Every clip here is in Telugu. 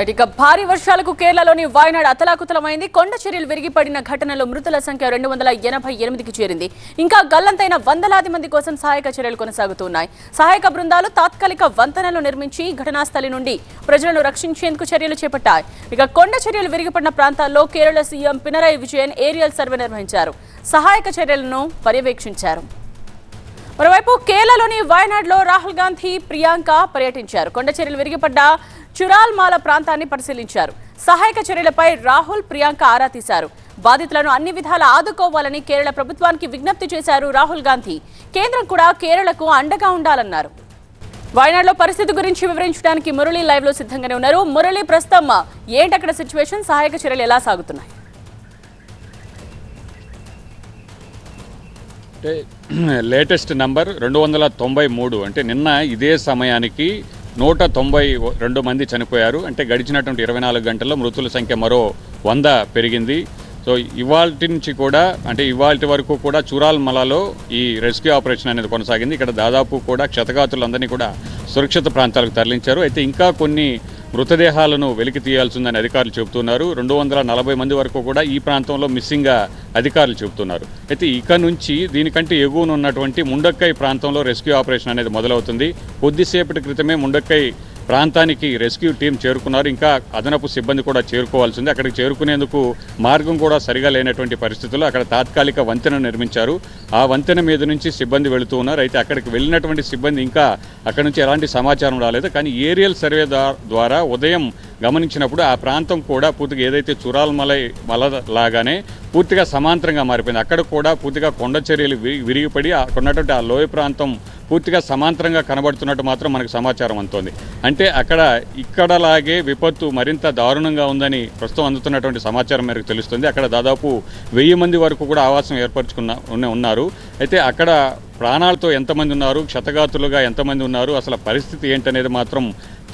ఇక భారీ వర్షాలకు కేరళలోని వాయనాడు అతలాకుతలమైంది. కొండ చర్యలు విరిగిపడిన ఘటనలో మృతుల సంఖ్య రెండు వందల ఎనభై ఎనిమిదికి చేరింది. ఇంకా గల్లంతైన వందలాది మంది కోసం సహాయక చర్యలు కొనసాగుతున్నాయి. సహాయక బృందాలు తాత్కాలిక వంతెనలు నిర్మించి ఘటనాస్థలి నుండి ప్రజలను రక్షించేందుకు చర్యలు చేపట్టాయి. ఇక కొండ చర్యలు విరిగిపడిన ప్రాంతాల్లో Kerala CM Pinarayi Vijayan aerial survey నిర్వహించారు. సహాయక చర్యలను పర్యవేక్షించారు. మరోవైపు కేరళలోని వయనాడ్లో రాహుల్ గాంధీ ప్రియాంక పర్యటించారు. కొండ చర్యలు విరిగిపడ్డ చురాల్మాల ప్రాంతాన్ని పరిశీలించారు. సహాయక చర్యలపై రాహుల్ ప్రియాంక ఆరా తీశారు. బాధితులను అన్ని విధాలా ఆదుకోవాలని కేరళ ప్రభుత్వానికి విజ్ఞప్తి చేశారు రాహుల్ గాంధీ. కేంద్రం కూడా కేరళకు అండగా ఉండాలన్నారు. వాయనాడ్లో పరిస్థితి గురించి వివరించడానికి మురళి లైవ్లో సిద్ధంగానే ఉన్నారు. మురళి ప్రస్తుతం ఏంటి అక్కడ సిచ్యువేషన్ సహాయక చర్యలు ఎలా సాగుతున్నాయి? అయితే లేటెస్ట్ నంబర్ రెండు వందల తొంభై మూడు. అంటే నిన్న ఇదే సమయానికి నూట తొంభై రెండు మంది చనిపోయారు. అంటే గడిచినటువంటి ఇరవై నాలుగు గంటల్లో మృతుల సంఖ్య మరో వంద పెరిగింది. సో ఇవాళ నుంచి కూడా అంటే ఇవాళ వరకు కూడా చూరాల్మలలో ఈ రెస్క్యూ ఆపరేషన్ అనేది కొనసాగింది. ఇక్కడ దాదాపు కూడా క్షతగాతులందరినీ కూడా సురక్షిత ప్రాంతాలకు తరలించారు. అయితే ఇంకా కొన్ని మృతదేహాలను వెలికి తీయాల్సిందని అధికారులు చెబుతున్నారు. రెండు వందల నలభై మంది వరకు కూడా ఈ ప్రాంతంలో మిస్సింగ్గా అధికారులు చెబుతున్నారు. అయితే ఇక నుంచి దీనికంటే ఎగువనున్నటువంటి ముండక్కై ప్రాంతంలో రెస్క్యూ ఆపరేషన్ అనేది మొదలవుతుంది. కొద్దిసేపటి క్రితమే ముండక్కై ప్రాంతానికి రెస్క్యూ టీం చేరుకున్నారు. ఇంకా అదనపు సిబ్బంది కూడా చేరుకోవాల్సింది. అక్కడికి చేరుకునేందుకు మార్గం కూడా సరిగా లేనటువంటి పరిస్థితుల్లో అక్కడ తాత్కాలిక వంతెన నిర్మించారు. ఆ వంతెన మీద నుంచి సిబ్బంది వెళుతూ ఉన్నారు. అయితే అక్కడికి వెళ్ళినటువంటి సిబ్బంది ఇంకా అక్కడ నుంచి ఎలాంటి సమాచారం రాలేదు. కానీ ఏరియల్ సర్వే ద్వారా ఉదయం గమనించినప్పుడు ఆ ప్రాంతం కూడా పూర్తిగా ఏదైతే చురాల్మలై మల లాగానే పూర్తిగా సమాంతరంగా మారిపోయింది. అక్కడ కూడా పూర్తిగా కొండ చర్యలు వి- విరిగిపడి అక్కడ ఉన్నటువంటి ఆ లోయ ప్రాంతం పూర్తిగా సమాంతరంగా కనబడుతున్నట్టు మాత్రం మనకు సమాచారం అందుతోంది. అంటే అక్కడ ఇక్కడలాగే విపత్తు మరింత దారుణంగా ఉందని ప్రస్తుతం అందుతున్నటువంటి సమాచారం మేరకు తెలుస్తుంది. అక్కడ దాదాపు వెయ్యి మంది వరకు కూడా ఆవాసం ఏర్పరచుకున్న ఉన్నారు. అయితే అక్కడ ప్రాణాలతో ఎంతమంది ఉన్నారు? క్షతగాతులుగా ఎంతమంది ఉన్నారు? అసలు పరిస్థితి ఏంటనేది మాత్రం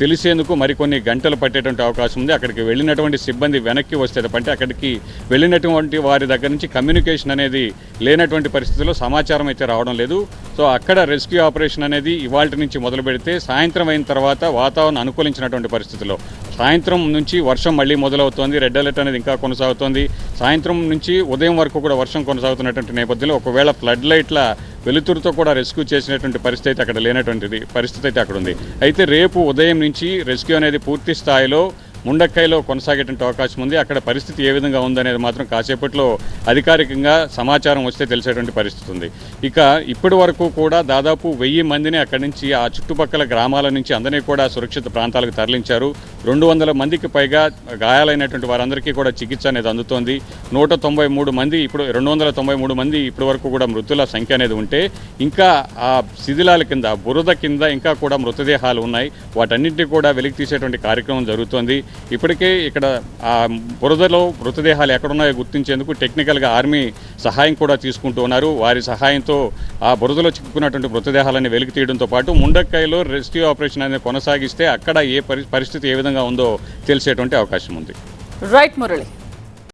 తెలిసేందుకు మరికొన్ని గంటలు పట్టేటువంటి అవకాశం ఉంది. అక్కడికి వెళ్ళినటువంటి సిబ్బంది వెనక్కి వస్తే అంటే అక్కడికి వెళ్ళినటువంటి వారి దగ్గర నుంచి కమ్యూనికేషన్ అనేది లేనటువంటి పరిస్థితుల్లో సమాచారం అయితే రావడం లేదు. సో అక్కడ రెస్క్యూ ఆపరేషన్ అనేది ఇవాళ నుంచి మొదలు పెడితే సాయంత్రం అయిన తర్వాత వాతావరణం అనుకూలించినటువంటి పరిస్థితుల్లో. సాయంత్రం నుంచి వర్షం మళ్ళీ మొదలవుతోంది. రెడ్ అలర్ట్ అనేది ఇంకా కొనసాగుతోంది. సాయంత్రం నుంచి ఉదయం వరకు కూడా వర్షం కొనసాగుతున్నటువంటి నేపథ్యంలో ఒకవేళ ఫ్లడ్ లైట్ల వెలుతురుతో కూడా రెస్క్యూ చేసినటువంటి పరిస్థితి అయితే అక్కడ లేనటువంటిది పరిస్థితి అయితే అక్కడ ఉంది. అయితే రేపు ఉదయం నుంచి రెస్క్యూ అనేది పూర్తి స్థాయిలో ముండక్కైలో కొనసాగేటువంటి అవకాశం ఉంది. అక్కడ పరిస్థితి ఏ విధంగా ఉందనేది మాత్రం కాసేపట్లో అధికారికంగా సమాచారం వస్తే తెలిసేటువంటి పరిస్థితి ఉంది. ఇక ఇప్పటి వరకు కూడా దాదాపు వెయ్యి మందిని అక్కడి నుంచి ఆ చుట్టుపక్కల గ్రామాల నుంచి అందరినీ కూడా సురక్షిత ప్రాంతాలకు తరలించారు. రెండు వందల మందికి పైగా గాయాలైనటువంటి వారందరికీ కూడా చికిత్స అనేది అందుతోంది. నూట తొంభై మూడు మంది ఇప్పుడు రెండు వందల తొంభై మూడు మంది ఇప్పటి వరకు కూడా మృతుల సంఖ్య అనేది ఉంటే ఇంకా ఆ శిథిలాల కింద బురద కింద ఇంకా కూడా మృతదేహాలు ఉన్నాయి. వాటన్నింటినీ కూడా వెలికి తీసేటువంటి కార్యక్రమం జరుగుతోంది. ఇప్పటికే ఇక్కడ ఆ బురదలో మృతదేహాలు ఎక్కడున్నాయో గుర్తించేందుకు టెక్నికల్గా ఆర్మీ సహాయం కూడా తీసుకుంటూ ఉన్నారు. వారి సహాయంతో ఆ బురదలో చిక్కుకున్నటువంటి మృతదేహాలని వెలికి తీయడంతో పాటు ముండక్కాయలో రెస్క్యూ ఆపరేషన్ అనేది కొనసాగిస్తే అక్కడ ఏ పరి- పరిస్థితి ఏ విధంగా ఉందో తెలిసేటువంటి అవకాశం ఉంది. రైట్ మురళి.